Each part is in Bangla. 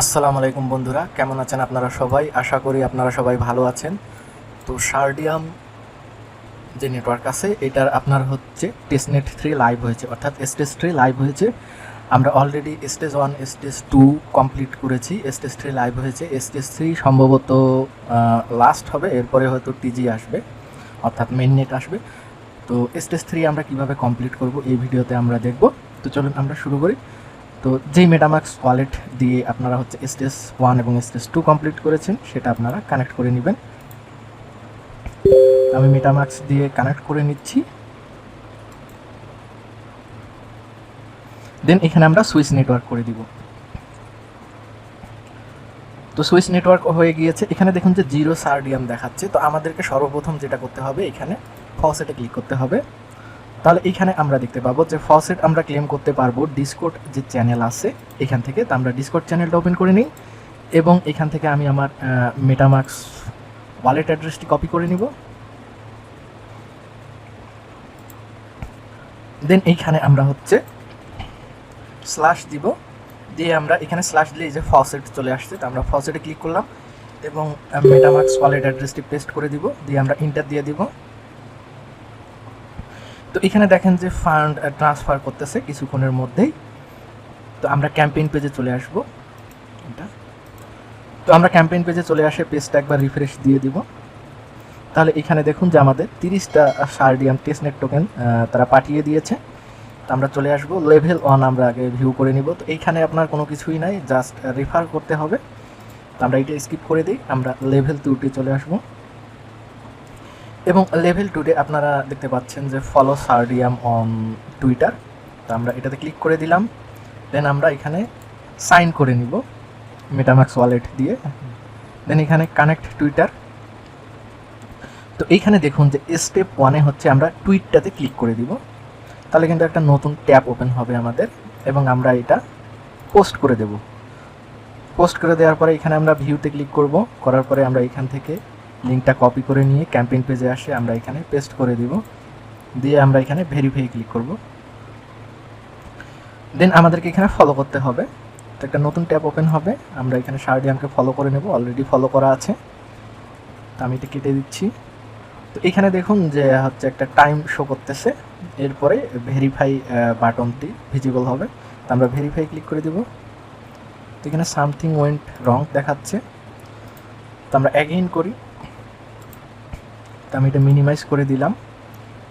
আসসালামু আলাইকুম বন্ধুরা, কেমন আছেন আপনারা সবাই? আশা করি আপনারা সবাই ভালো আছেন। তো শার্ডিয়াম যে নেটওয়ার্ক আছে, এটার আপনার হচ্ছে টেস্টনেট থ্রি লাইভ হয়েছে। অর্থাৎ স্টেজ থ্রি লাইভ হয়েছে। আমরা already stage one stage two complete করেছি। স্টেজ থ্রি লাইভ হয়েছে। স্টেজ থ্রি সম্ভবত লাস্ট হবে। এরপরে হয়তো টিজি আসবে। অর্থাৎ মেন নেট আসবে। তো স্টেজ থ্রি আমরা কীভাবে কমপ্লিট করব এই ভিডিওতে আমরা দেখব। তো চলুন আমরা শুরু করি। তো যেই মেটামাক্স ওয়ালেট দিয়ে আপনারা হচ্ছে স্টেজ ওয়ান এবং স্টেজ টু কমপ্লিট করেছেন, সেটা আপনারা কানেক্ট করে নেবেন। আমি মেটামাক্স দিয়ে কানেক্ট করে নিচ্ছি। দেন এখানে আমরা সুইচ নেটওয়ার্ক করে দিব। তো সুইচ নেটওয়ার্ক হয়ে গিয়েছে। এখানে দেখুন যে জিরো সার্ডিয়াম দেখাচ্ছে। তো আমাদেরকে সর্বপ্রথম যেটা করতে হবে এখানে ফসেটে ক্লিক করতে হবে। তাহলে এখানে আমরা দেখতে পাবো যে ফসেট আমরা ক্লেম করতে পারব ডিসকোড যে চ্যানেল আছে, এখান থেকে। তো আমরা ডিসকোড চ্যানেলটা ওপেন করে নিই এবং এখান থেকে আমি আমার মেটামার্কস ওয়ালেট অ্যাড্রেসটি কপি করে নিব। দেন এইখানে আমরা হচ্ছে স্ল্যাশ দিব। দিয়ে আমরা এখানে স্ল্যাশ দিলে এই যে ফসেট চলে আসছে, তো আমরা ফসেটে ক্লিক করলাম এবং মেটামাক্স ওয়ালেট অ্যাড্রেসটি পেস্ট করে দিব। দিয়ে আমরা ইন্টার দিয়ে দিব। তো এখানে দেখেন যে ফান্ড ট্রান্সফার করতেছে কিছুক্ষণের মধ্যেই। তো আমরা ক্যাম্পেইন পেজে চলে আসব। এটা। তো আমরা ক্যাম্পেইন পেজে চলে আসে পেজটা একবার রিফ্রেশ দিয়ে দিব। তাহলে এখানে দেখুন যে আমাদের তিরিশটা সার্ডিয়াম টেস্টনেট টোকেন তারা পাঠিয়ে দিয়েছে। তো আমরা চলে আসব। লেভেল ওয়ান আমরা আগে ভিউ করে নিব। তো এইখানে আপনার কোনো কিছুই নাই জাস্ট রেফার করতে হবে। তো আমরা এটা স্কিপ করে দিই। আমরা লেভেল টুতে চলে আসব। এবং লেভেল টুডে আপনারা দেখতে পাচ্ছেন যে ফলো সার্ডিয়াম অন টুইটার তো আমরা এটাতে ক্লিক করে দিলাম। দেন আমরা এখানে সাইন করে নিব মেটামাক্স ওয়ালেট দিয়ে। দেন এখানে কানেক্ট টুইটার তো এইখানে দেখুন যে স্টেপ ওয়ানে হচ্ছে আমরা টুইটটাতে ক্লিক করে দিব। তাহলে কিন্তু একটা নতুন ট্যাব ওপেন হবে আমাদের এবং আমরা এটা পোস্ট করে দেব। পোস্ট করে দেওয়ার পরে এখানে আমরা ভিউতে ক্লিক করব। করার পরে আমরা এখান থেকে লিঙ্কটা কপি করে নিয়ে ক্যাম্পেইন পেজে আসে, আমরা এখানে পেস্ট করে দিব। দিয়ে আমরা এখানে ভেরিফাই ক্লিক করব। দেন আমাদেরকে এখানে ফলো করতে হবে। তো একটা নতুন ট্যাব ওপেন হবে। আমরা এখানে শার্ডিয়ামকে ফলো করে নেব। অলরেডি ফলো করা আছে। তো আমি এটা কেটে দিচ্ছি। তো এখানে দেখুন যে হচ্ছে একটা টাইম শো করতেছে। এরপরে ভেরিফাই বাটনটি ভিজিবল হবে। তো আমরা ভেরিফাই ক্লিক করে দিব। তো এখানে সামথিং ওয়েন্ট রং দেখাচ্ছে। তো আমরা অ্যাগেইন করি। তো আমি এটা মিনিমাইজ করে দিলাম।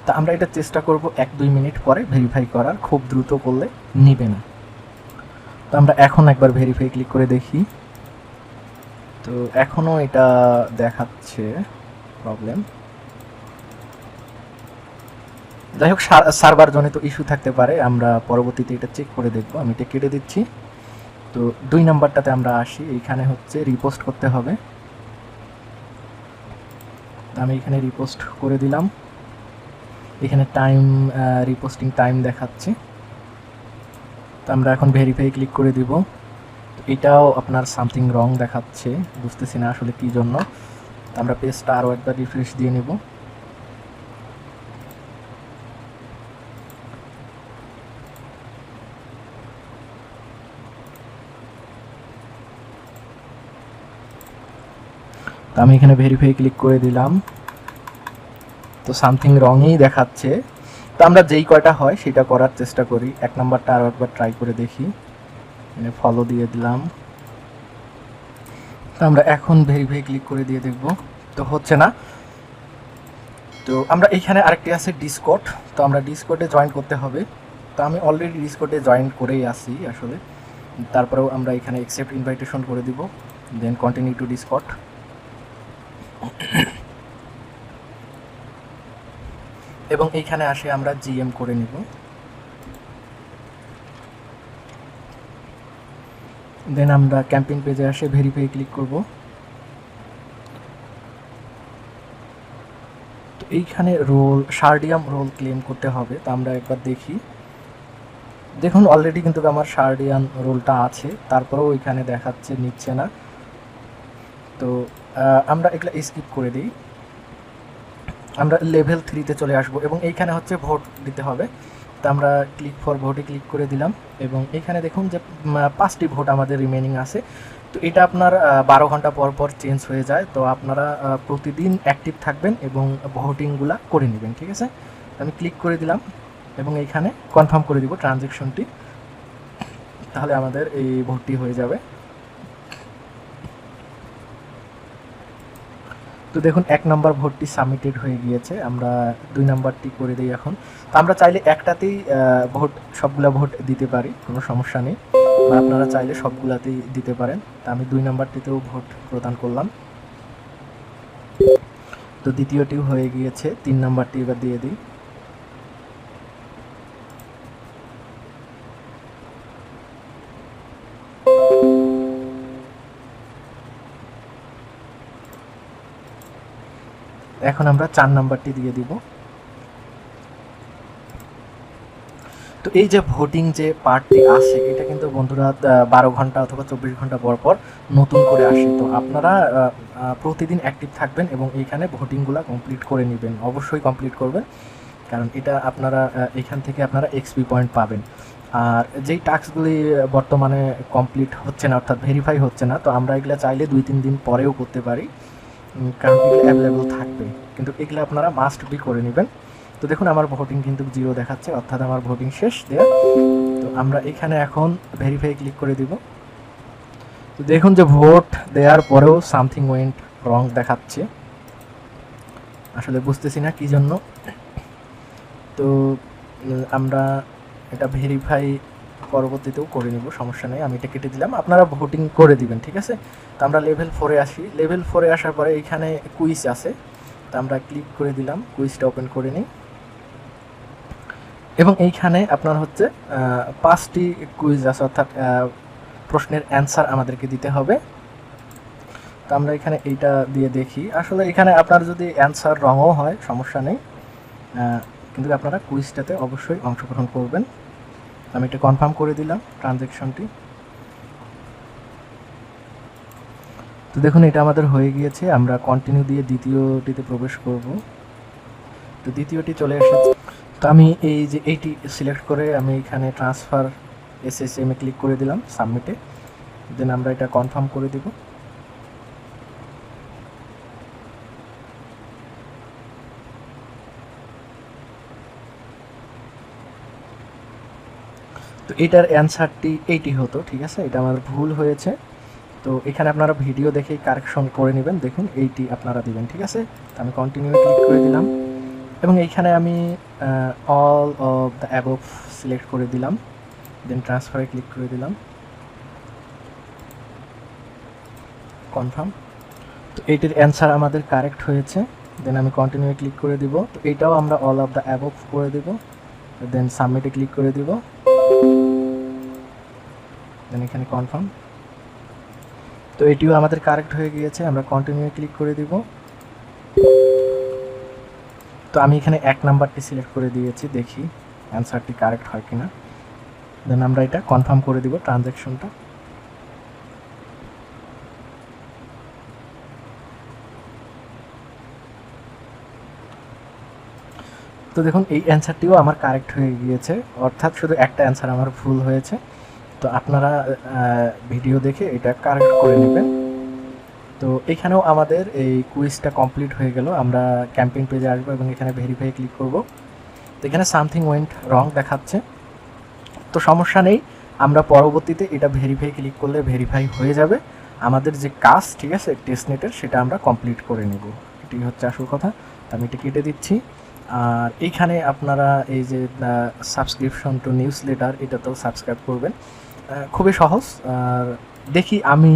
তা আমরা এটা চেষ্টা করব এক দুই মিনিট পরে ভেরিফাই করার, খুব দ্রুত করলে নিবে না। তো আমরা এখন একবার ভেরিফাই ক্লিক করে দেখি। তো এখনও এটা দেখাচ্ছে প্রবলেম যাই হোক সার্ভার জনিত ইস্যু থাকতে পারে, আমরা পরবর্তীতে এটা চেক করে দেখব। আমি এটা কেটে দিচ্ছি। তো দুই নাম্বারটাতে আমরা আসি। এইখানে হচ্ছে রিপোস্ট করতে হবে। আমি এখানে রিপোস্ট করে দিলাম। এখানে টাইম রিপোস্টিং টাইম দেখাচ্ছে। তো আমরা এখন ভেরিফাই ক্লিক করে দিব। এটাও আপনার সামথিং রং দেখাচ্ছে। বুঝতেছি না আসলে কী জন্য। আমরা পেজটা আরও একবার রিফ্রেশ দিয়ে নিব। তো আমি এখানে ভেরিফাই ক্লিক করে দিলাম। তো সামথিং রঙই দেখাচ্ছে। তো আমরা যেই কয়টা হয় সেটা করার চেষ্টা করি। এক নাম্বারটা আরও একবার ট্রাই করে দেখি। মানে ফলো দিয়ে দিলাম। তো আমরা এখন ভেরিফাই ক্লিক করে দিয়ে দেখব। তো হচ্ছে না। তো আমরা এখানে আরেকটি আছে ডিসকোড তো আমরা ডিসকোডে জয়েন করতে হবে। তো আমি অলরেডি ডিসকোডে জয়েন করেই আসি আসলে। তারপরেও আমরা এখানে অ্যাকসেপ্ট ইনভাইটেশন করে দিব। দেন কন্টিনিউ টু ডিসকট এবং এইখানে আসে আমরা জিএম করে নিব। দেন আমরা ক্যাম্পেইন পেজে আসে ভেরিফাই ক্লিক করব। তো এইখানে রোল শার্ডিয়াম রোল ক্লেম করতে হবে, তো আমরা একবার দেখি। দেখুন অলরেডি কিন্তু আমার শার্ডিয়ান রোলটা আছে, তারপরেও এখানে দেখাচ্ছে, নিচ্ছে না। তো আমরা এগুলো স্কিপ করে দিই। আমরা লেভেল থ্রিতে চলে আসব এবং এইখানে হচ্ছে ভোট দিতে হবে। তো আমরা ক্লিক ফর ভোটে ক্লিক করে দিলাম এবং এখানে দেখুন যে পাঁচটি ভোট আমাদের রিমেনিং আছে। তো এটা আপনার বারো ঘণ্টা পর পর চেঞ্জ হয়ে যায়। তো আপনারা প্রতিদিন অ্যাক্টিভ থাকবেন এবং ভোটিংগুলা করে নেবেন, ঠিক আছে? আমি ক্লিক করে দিলাম এবং এইখানে কনফার্ম করে দিব ট্রানজেকশনটি তাহলে আমাদের এই ভোটটি হয়ে যাবে। তো দেখুন, এক নম্বর ভোটটি সাবমিটেড হয়ে গিয়েছে। আমরা দুই নাম্বারটি করে দিই এখন। তো আমরা চাইলে একটাতেই ভোট, সবগুলা ভোট দিতে পারি, কোনো সমস্যা নেই। বা আপনারা চাইলে সবগুলাতেই দিতে পারেন। তা আমি দুই নাম্বারটিতেও ভোট প্রদান করলাম। তো দ্বিতীয়টিও হয়ে গিয়েছে, তিন নাম্বারটি এবার দিয়ে দিই। এখন আমরা চার নাম্বারটি দিয়ে দিব। তো এই যে ভোটিং যে পার্টটি আসে এটা কিন্তু বন্ধুরা বারো ঘণ্টা অথবা চব্বিশ ঘণ্টা পর পর নতুন করে আসে। তো আপনারা প্রতিদিন অ্যাক্টিভ থাকবেন এবং এইখানে ভোটিংগুলো কমপ্লিট করে নেবেন। অবশ্যই কমপ্লিট করবেন, কারণ এটা আপনারা এখান থেকে আপনারা এক্সপি পয়েন্ট পাবেন। আর যেই টাস্কগুলি বর্তমানে কমপ্লিট হচ্ছে না, অর্থাৎ ভেরিফাই হচ্ছে না, তো আমরা এগুলো চাইলে দুই তিন দিন পরেও করতে পারি। এগুলো অ্যাভেলেবল থাকবে। কিন্তু এগুলো আপনারা মাস্ট বি করে নেবেন। তো দেখুন, আমার ভোটিং কিন্তু জিরো দেখাচ্ছে, অর্থাৎ আমার ভোটিং শেষ দেয়া তো আমরা এখানে এখন ভেরিফাই ক্লিক করে দিব। তো দেখুন যে ভোট দেওয়ার পরেও সামথিং ওয়েন্ট রং দেখাচ্ছে। আসলে বুঝতেছি না কি জন্য। তো আমরা এটা ভেরিফাই পরবর্তীতেও করে নেব, সমস্যা নেই, আমি এটা কেটে দিলাম। আপনারা ভোটিং করে দিবেন, ঠিক আছে? তো আমরা লেভেল ফোরে আসি। লেভেল ফোরে আসার পরে এখানে কুইজ আছে। তো আমরা ক্লিক করে দিলাম কুইজটা ওপেন করে নিই। এবং এইখানে আপনার হচ্ছে পাঁচটি কুইজ আছে, অর্থাৎ প্রশ্নের অ্যান্সার আমাদেরকে দিতে হবে। তো আমরা এখানে এইটা দিয়ে দেখি। আসলে এখানে আপনার যদি অ্যান্সার রঙও হয়, সমস্যা নেই। কিন্তু আপনারা কুইজটাতে অবশ্যই অংশগ্রহণ করবেন। আমি এটা কনফার্ম করে দিলাম ট্রানজ্যাকশনটি তো দেখুন, এটা আমাদের হয়ে গিয়েছে। আমরা কন্টিনিউ দিয়ে দ্বিতীয়টিতে প্রবেশ করব। তো দ্বিতীয়টি চলে এসেছে। তো আমি এই যে এইটি সিলেক্ট করে আমি এখানে ট্রান্সফার এস এস এম এ ক্লিক করে দিলাম সাবমিটে দেন আমরা এটা কনফার্ম করে দিব। এটার অ্যান্সারটি এইটি হতো, ঠিক আছে? এটা আমার ভুল হয়েছে। তো এখানে আপনারা ভিডিও দেখে কারেকশন করে নেবেন। দেখুন, এইটি আপনারা দিবেন, ঠিক আছে? আমি কন্টিনিউ ক্লিক করে দিলাম। এবং এইখানে আমি all of the above select করে দিলাম। দেন ট্রান্সফারে ক্লিক করে দিলাম। কনফার্ম তো এইটির অ্যান্সার আমাদের কারেক্ট হয়েছে। দেন আমি কন্টিনিউ ক্লিক করে দিব। তো এইটাও আমরা অল অফ দ্য অ্যাবভ করে দিব। দেন সাবমিটে ক্লিক করে দিব। দেন এখানে কনফার্ম তো এটিও আমাদের কারেক্ট হয়ে গিয়েছে, আমরা কন্টিনিউ ক্লিক করে দিব। তো আমি এখানে এক নাম্বারটি সিলেক্ট করে দিয়েছি, দেখি অ্যান্সারটি কারেক্ট হয় কিনা। দেন আমরা এটা কনফার্ম করে দিব ট্রানজ্যাকশনটা তো দেখুন, এই অ্যান্সারটিও আমার কারেক্ট হয়ে গিয়েছে, অর্থাৎ শুধু একটা অ্যান্সার আমার ভুল হয়েছে। তো আপনারা ভিডিও দেখে এটা কারেক্ট করে নেবেন। তো এখানেও আমাদের এই কুইজটা কমপ্লিট হয়ে গেল। আমরা ক্যাম্পিং পেজে আসব এবং এখানে ভেরিফাই ক্লিক করব। তো এখানে সামথিং ওয়েন্ট রং দেখাচ্ছে। তো সমস্যা নেই, আমরা পরবর্তীতে এটা ভেরিফাই ক্লিক করলে ভেরিফাই হয়ে যাবে। আমাদের যে কাজ, ঠিক আছে টেস্টনেটের সেটা আমরা কমপ্লিট করে নেব। এটি হচ্ছে আসল কথা। আমি এটা কেটে দিচ্ছি। আর এইখানে আপনারা এই যে সাবস্ক্রিপশন টু নিউজ লেটার এটাতেও সাবস্ক্রাইব করবেন। খুবই সহজ। আর দেখি আমি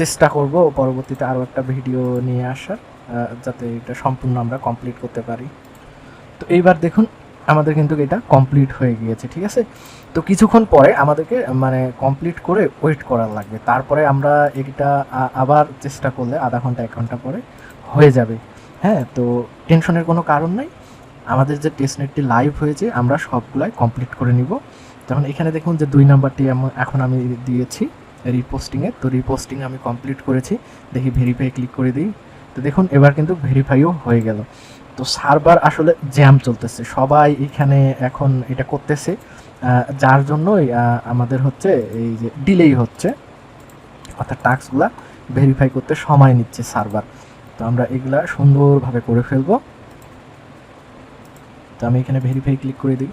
চেষ্টা করব পরবর্তীতে আরও একটা ভিডিও নিয়ে আসার যাতে এটা সম্পূর্ণ আমরা কমপ্লিট করতে পারি। তো এইবার দেখুন, আমাদের কিন্তু এটা কমপ্লিট হয়ে গিয়েছে, ঠিক আছে? তো কিছুক্ষণ পরে আমাদেরকে মানে কমপ্লিট করে ওয়েট করার লাগবে। তারপরে আমরা এটা আবার চেষ্টা করলে আধা ঘণ্টা, এক ঘণ্টা পরে হয়ে যাবে। হ্যাঁ তো টেনশনের কোনো কারণ নাই। আমাদের যে টেস্টনেটটি লাইভ হয়েছে, আমরা সবগুলাই কমপ্লিট করে নিব। তখন এখানে দেখুন যে দুই নাম্বারটি এখন আমি দিয়েছি রিপোস্টিংয়ে তো রিপোস্টিং আমি কমপ্লিট করেছি। দেখি ভেরিফাই ক্লিক করে দিই। তো দেখুন, এবার কিন্তু ভেরিফাইও হয়ে গেল। তো সার্ভার আসলে জ্যাম চলতেছে। সবাই এখানে এখন এটা করতেছে। যার জন্যই আমাদের হচ্ছে এই যে ডিলেই হচ্ছে। অর্থাৎ টাস্কগুলা ভেরিফাই করতে সময় নিচ্ছে সার্ভার তো আমরা এগুলা সুন্দরভাবে করে ফেলব। তো আমি এখানে ভেরিফাই ক্লিক করে দিই।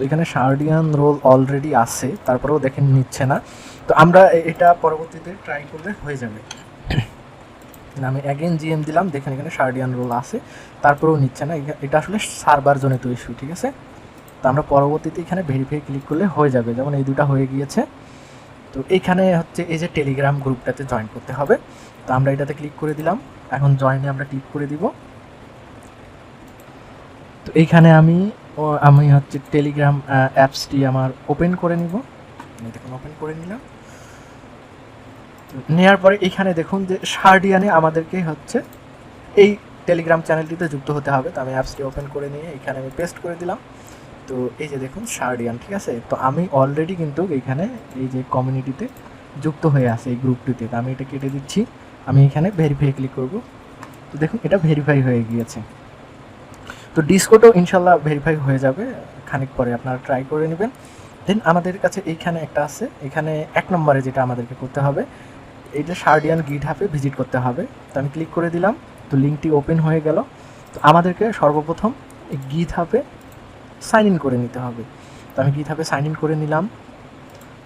তো এখানে শার্ডিয়ান রোল অলরেডি আছে, তারপরেও দেখেন নিচ্ছে না। তো আমরা এটা পরবর্তীতে ট্রাই করলে হয়ে যাবে। আমি অ্যাগেন জিএম দিলাম, দেখেন এখানে শার্ডিয়ান রোল আছে, তারপরেও নিচ্ছে না। এটা আসলে সার্ভার জনিত ইস্যু ঠিক আছে? তো আমরা পরবর্তীতে এখানে ভেরিফাই ক্লিক করলে হয়ে যাবে, যেমন এই দুটা হয়ে গিয়েছে। তো এইখানে হচ্ছে এই যে টেলিগ্রাম গ্রুপটাতে জয়েন করতে হবে। তো আমরা এটাতে ক্লিক করে দিলাম। এখন জয়েনে আমরা ক্লিক করে দিব। তো এইখানে আমি ও আমি হচ্ছে টেলিগ্রাম অ্যাপসটি আমার ওপেন করে নিব। দেখুন ওপেন করে নিলাম। নেওয়ার পরে এখানে দেখুন যে সার্ডিয়ানে আমাদেরকে হচ্ছে এই টেলিগ্রাম চ্যানেলটিতে যুক্ত হতে হবে। তো আমি অ্যাপসটি ওপেন করে নিয়ে এখানে আমি পেস্ট করে দিলাম। তো এই যে দেখুন সার্ডিয়ান ঠিক আছে? তো আমি অলরেডি কিন্তু এখানে এই যে কমিউনিটিতে যুক্ত হয়ে আছে, এই গ্রুপটিতে তো আমি এটা কেটে দিচ্ছি। আমি এখানে ভেরিফাই ক্লিক করব। তো দেখুন, এটা ভেরিফাই হয়ে গিয়েছে। তো ডিসকোডও ইনশাল্লাহ ভেরিফাই হয়ে যাবে, খানিক পরে আপনারা ট্রাই করে নেবেন। দেন আমাদের কাছে এইখানে একটা আছে, এখানে এক নম্বরে যেটা আমাদেরকে করতে হবে এইটা শার্ডিয়ান গিট হাফে ভিজিট করতে হবে। তো আমি ক্লিক করে দিলাম, তো লিঙ্কটি ওপেন হয়ে গেল। তো আমাদেরকে সর্বপ্রথম এই গিট হাফে সাইন ইন করে নিতে হবে। তো আমি গিট হাফে সাইন ইন করে নিলাম।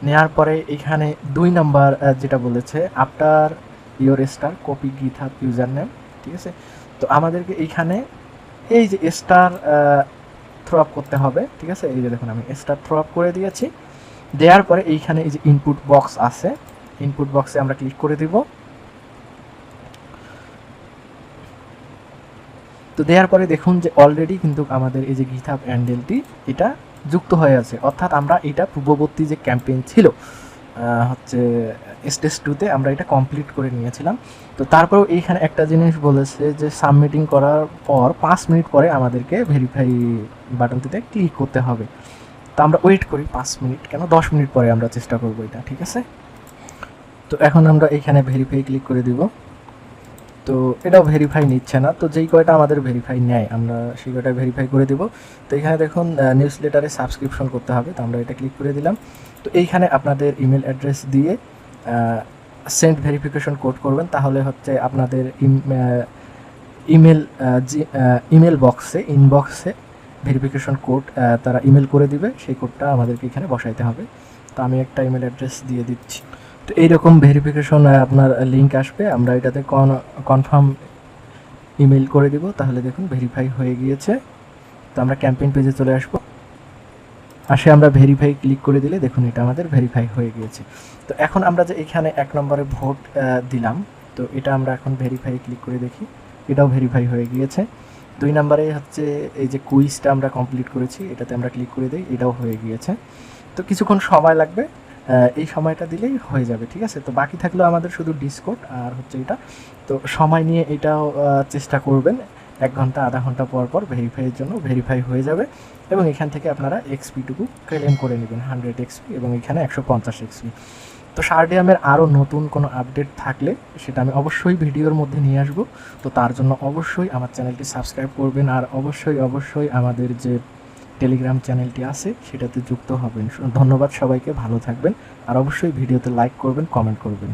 নেওয়ার পরে এখানে দুই নাম্বার যেটা বলেছে after your star copy GitHub username ঠিক আছে? তো আমাদেরকে এইখানে এই যে স্টার থ্রো আপ করতে হবে, ঠিক আছে? এই যে দেখুন, আমি স্টার থ্রো আপ করে দিয়েছি। দেওয়ার পরে এইখানে এই যে ইনপুট বক্স আছে ইনপুট বক্সে আমরা ক্লিক করে দিব। তো দেওয়ার পরে দেখুন যে অলরেডি কিন্তু আমাদের এই যে গিথাব হ্যান্ডেলটি এটা যুক্ত হয়ে আছে। অর্থাৎ আমরা এটা পূর্ববর্তী যে ক্যাম্পেইন ছিল হচ্ছে স্টেজ টুতে আমরা এটা কমপ্লিট করে নিয়েছিলাম। তো তারপরেও এইখানে একটা জিনিস বলেছে যে সাবমিটিং করার পর পাঁচ মিনিট পরে আমাদেরকে ভেরিফাই বাটনটিতে ক্লিক করতে হবে। তো আমরা ওয়েট করি পাঁচ মিনিট, কেন দশ মিনিট পরে আমরা চেষ্টা করব এটা, ঠিক আছে? তো এখন আমরা এইখানে ভেরিফাই ক্লিক করে দিব। তো এটাও ভেরিফাই নিচ্ছে না, তো যেই কয়টা আমাদের ভেরিফাই নেয়, আমরা সেই কয়টা ভেরিফাই করে দিব। তো এখানে দেখুন নিউজ লেটারে সাবস্ক্রিপশন করতে হবে, তো আমরা এটা ক্লিক করে দিলাম। তো এইখানে আপনাদের ইমেল অ্যাড্রেস দিয়ে সেন্ড ভেরিফিকেশন কোড করবেন, তাহলে হচ্ছে আপনাদের ইমেল ইমেল বক্সে ইনবক্সে ভেরিফিকেশন কোড তারা ইমেল করে দিবে, সেই কোডটা আমাদেরকে এখানে বসাইতে হবে। তো আমি একটা ইমেল অ্যাড্রেস দিয়ে দিচ্ছি। তো এইরকম ভেরিফিকেশন আপনার লিঙ্ক আসবে, আমরা এটাতে কনফার্ম ইমেল করে দিব, তাহলে দেখুন ভেরিফাই হয়ে গিয়েছে। তো আমরা ক্যাম্পেইন পেজে চলে আসব। আসে আমরা ভেরিফাই ক্লিক করে দিলে দেখুন এটা আমাদের ভেরিফাই হয়ে গিয়েছে। তো এখন আমরা যে এখানে এক নম্বরে ভোট দিলাম, তো এটা আমরা এখন ভেরিফাই ক্লিক করে দেখি। এটাও ভেরিফাই হয়ে গিয়েছে। দুই নম্বরে হচ্ছে এই যে কুইজটা আমরা কমপ্লিট করেছি, এটাতে আমরা ক্লিক করে দিই, এটাও হয়ে গিয়েছে। তো কিছুক্ষণ সময় লাগবে এই সময়টা দিলেই হয়ে যাবে, ঠিক আছে? তো বাকি থাকলেও আমাদের শুধু ডিসকোড আর হচ্ছে এটা। তো সময় নিয়ে এটাও চেষ্টা করবেন। এক ঘণ্টা, আধা ঘণ্টা পর পর ভেরিফাইয়ের জন্য ভেরিফাই হয়ে যাবে এবং এখান থেকে আপনারা এক্সপিটুকু ক্লেম করে নেবেন হান্ড্রেড এক্সপি এবং এখানে একশো পঞ্চাশ এক্সপি তো শার্ডিয়ামের আরও নতুন কোনো আপডেট থাকলে সেটা আমি অবশ্যই ভিডিওর মধ্যে নিয়ে আসব। তো তার জন্য অবশ্যই আমার চ্যানেলটি সাবস্ক্রাইব করবেন আর অবশ্যই অবশ্যই আমাদের যে টেলিগ্রাম চ্যানেলটি আছে সেটাতে যুক্ত হবেন। ধন্যবাদ সবাইকে, ভালো থাকবেন আর অবশ্যই ভিডিওতে লাইক করবেন কমেন্ট করবেন।